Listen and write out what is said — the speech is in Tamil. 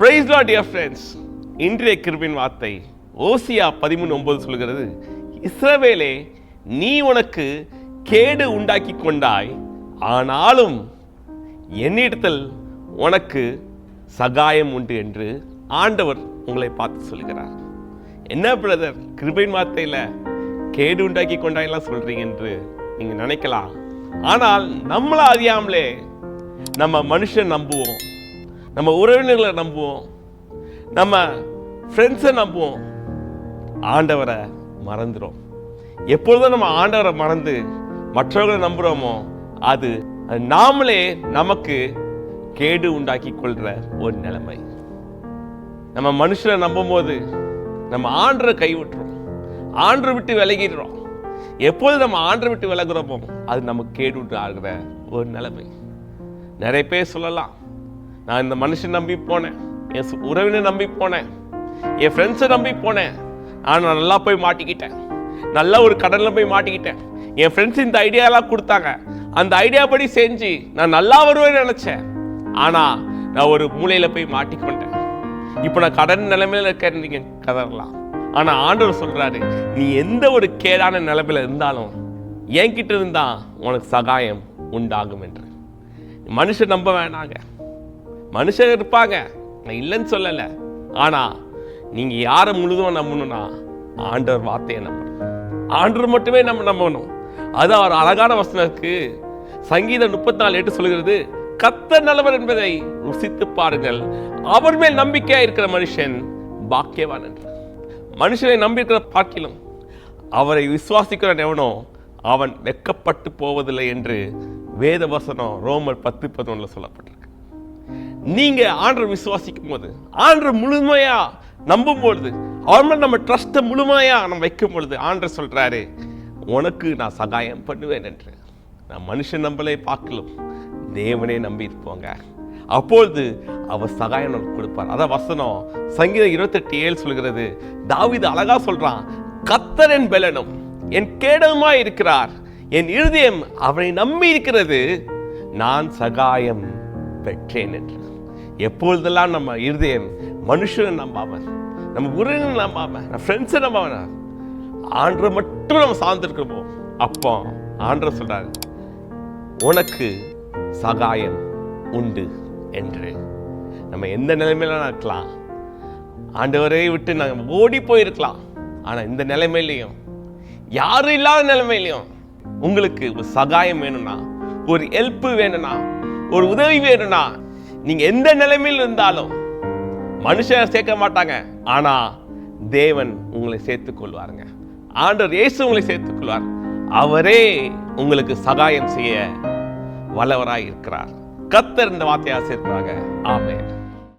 பிரைஸ் லாட் டியர் ஃப்ரெண்ட்ஸ் இன்றைய கிருபின் வார்த்தை ஓசியா பதிமூணு ஒன்பது சொல்கிறது இஸ்ரவேலே நீ உனக்கு கேடு உண்டாக்கி கொண்டாய். ஆனாலும் என்னிடத்தில் உனக்கு சகாயம் உண்டு என்று ஆண்டவர் உங்களை பார்த்து சொல்கிறார். என்ன பிரதர் கிருபையின் வார்த்தையில் கேடு உண்டாக்கி கொண்டாயெல்லாம் சொல்கிறீங்க என்று நீங்கள் நினைக்கலாம். ஆனால் நம்மளை அறியாமலே நம்ம மனுஷன் நம்புவோம். நம்ம உறவினர்களை நம்புவோம். நம்ம ஃப்ரெண்ட்ஸை நம்புவோம். ஆண்டவரை மறந்துடும் எப்பொழுதும் நம்ம ஆண்டவரை மறந்து மற்றவர்களை நம்புகிறோமோ அது அது நாமளே நமக்கு கேடு உண்டாக்கி கொள்கிற ஒரு நிலைமை. நம்ம மனுஷனை நம்பும்போது நம்ம ஆண்டரை கைவிட்டுறோம். ஆண்டரை விட்டு விலகிடுறோம். எப்போது நம்ம ஆண்டரை விட்டு விலகுறோமோ அது நமக்கு கேடு உண்டு ஆகிற ஒரு நிலைமை. நிறைய பேர் சொல்லலாம் நான் இந்த மனுஷன் நம்பி போனேன். என் உறவினை நம்பி போனேன். என் ஃப்ரெண்ட்ஸை நம்பி போனேன். நான் நல்லா போய் மாட்டிக்கிட்டேன். நல்ல ஒரு கடனில் போய் மாட்டிக்கிட்டேன். என் ஃப்ரெண்ட்ஸ் இந்த ஐடியாலாம் கொடுத்தாங்க. அந்த ஐடியா படி செஞ்சு நான் நல்லா வருவேன்னு நினச்சேன். ஆனால் நான் ஒரு மூலையில் போய் மாட்டிக்கொண்டேன். இப்போ நான் கடன் நிலைமையில இருக்கேன்னு கதறலாம். ஆனால் ஆண்டவர் சொல்கிறாரு நீ எந்த ஒரு கேடான நிலைமையில் இருந்தாலும் என்கிட்ட இருந்தால் உனக்கு சகாயம் உண்டாகும் என்று. மனுஷன் நம்ப வேணாங்க. மனுஷன் இருப்பாங்க. நான் இல்லைன்னு சொல்லலை. ஆனா நீங்க யாரை முழுதும் நம்பணும்னா ஆண்டவர் வார்த்தையை நம்பணும். ஆண்டவர் மட்டுமே நம்ம நம்பணும். அது அவர் அழகான வசனம் இருக்கு. சங்கீதம் முப்பத்தி நாலு எட்டு சொல்கிறது கத்த நல்லவர் என்பதை ருசித்து பாருங்கள். அவர் மேல் நம்பிக்கையா இருக்கிற மனுஷன் பாக்கியவான் என்று. மனுஷனை நம்பியிருக்கிற பாக்கிலும் அவரை விசுவாசிக்கிறான் எவனோ அவன் வெக்கப்பட்டு போவதில்லை என்று வேத வசனம் ரோமர் பத்து பதினொன்றில் சொல்லப்பட்டது நீங்க ஆண்டரை விசுவாசிக்கும் போது ஆண்டரை முழுமையா நம்பும் பொழுது அவர் மேலே நம்ம ட்ரஸ்ட்டை முழுமையா நம்ம வைக்கும் பொழுது ஆண்டர் சொல்றாரு உனக்கு நான் சகாயம் பண்ணுவேன் என்று. நான் மனுஷன் நம்பலை பார்க்கலாம் தேவனே நம்பி இருப்போங்க அப்பொழுது அவர் சகாயம் நமக்கு கொடுப்பார். அதான் வசனம் சங்கீதம் இருபத்தெட்டு ஏழு சொல்கிறது தாவிது அழகா சொல்றான் கத்தர் என் பெலனும் என் கேடவுமா இருக்கிறார் என் இருதயம் அவனை நம்பி இருக்கிறது நான் சகாயம் பெற்றேன் என்று எப்பொழுதெல்லாம் நம்ம இருதயம் மனுஷனை நம்பாம நம்ம உறவினை நம்பாம நம்ம ஃப்ரெண்ட்ஸை நம்பாம ஆண்டரை மட்டும் நம்ம சார்ந்திருக்கிறோமோ அப்போ ஆண்டரை சொல்றாரு உனக்கு சகாயம் உண்டு என்று. நம்ம எந்த நிலைமையில இருக்கலாம். ஆண்டவரை விட்டு நாங்கள் ஓடி போயிருக்கலாம். ஆனால் இந்த நிலைமையிலையும் யாரும் இல்லாத நிலைமையிலையும் உங்களுக்கு ஒரு சகாயம் வேணும்னா ஒரு ஹெல்ப்பு வேணும்னா ஒரு உதவி வேணும்னா நீங்க எந்த நிலைமையில் இருந்தாலும் மனுஷன் சேர்க்க மாட்டாங்க. ஆனா தேவன் உங்களை சேர்த்துக் கொள்வாருங்க. ஆண்டவர் இயேசு உங்களை சேர்த்துக் கொள்வார். அவரே உங்களுக்கு சகாயம் செய்ய வல்லவராய் இருக்கிறார். கத்தர் இந்த வார்த்தையை ஆசிர்க்கிறாங்க ஆமேன்.